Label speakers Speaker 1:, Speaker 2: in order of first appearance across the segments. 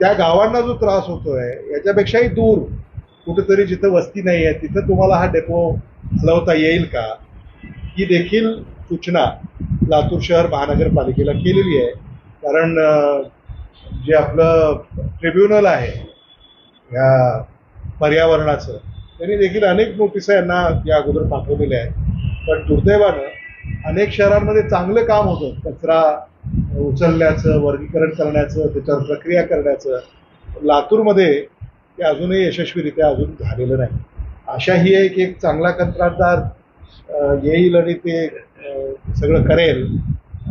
Speaker 1: त्या गावांना जो त्रास होतोय याच्यापेक्षाही दूर. कुठेतरी जिथं वस्ती नाही आहे तिथं तुम्हाला हा डेपो हलवता येईल का? ही देखील सूचना लातूर शहर महानगरपालिकेला केलेली आहे. कारण जे आपलं ट्रिब्युनल आहे या पर्यावरणाचं त्यांनी देखील अनेक नोटिसा यांना या अगोदर पाठवलेल्या आहेत. पण दुर्दैवानं अनेक शहरांमध्ये चांगलं काम होतं. कचरा उचलण्याचं वर्गीकरण करण्याचं त्याच्यावर प्रक्रिया करण्याचं लातूरमध्ये ते अजूनही यशस्वीरित्या अजून झालेलं नाही. आशा ही आहे की एक चांगला कंत्राटदार येईल आणि ते सगळं करेल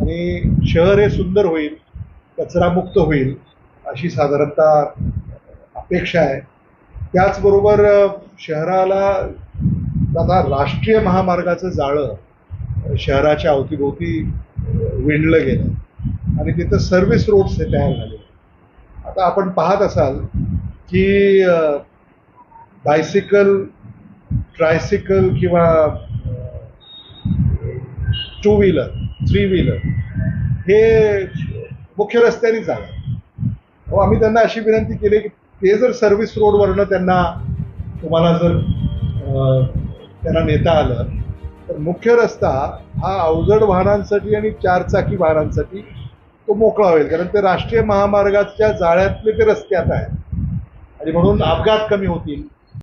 Speaker 1: आणि शहर हे सुंदर होईल कचरामुक्त होईल अशी साधारणतः अपेक्षा आहे. त्याचबरोबर शहराला आता राष्ट्रीय महामार्गाचं जाळं शहराच्या अवतीभोवती विणलं गेलं. आणि तिथं सर्व्हिस रोड्स हे तयार झाले. आता आपण पाहत असाल की बायसिकल ट्रायसिकल किंवा टू व्हीलर थ्री व्हीलर हे मुख्य रस्त्याने जावं अहो आम्ही त्यांना अशी विनंती केली की ते जर सर्व्हिस रोडवरनं त्यांना तुम्हाला जर त्यांना नेता आलं तर मुख्य रस्ता हा अवजड वाहनांसाठी आणि चारचाकी वाहनांसाठी तो मोकळा होईल कारण ते राष्ट्रीय महामार्गाच्या जाळ्यातले ते रस्ते आता आहेत. आणि म्हणून अपघात कमी होतील.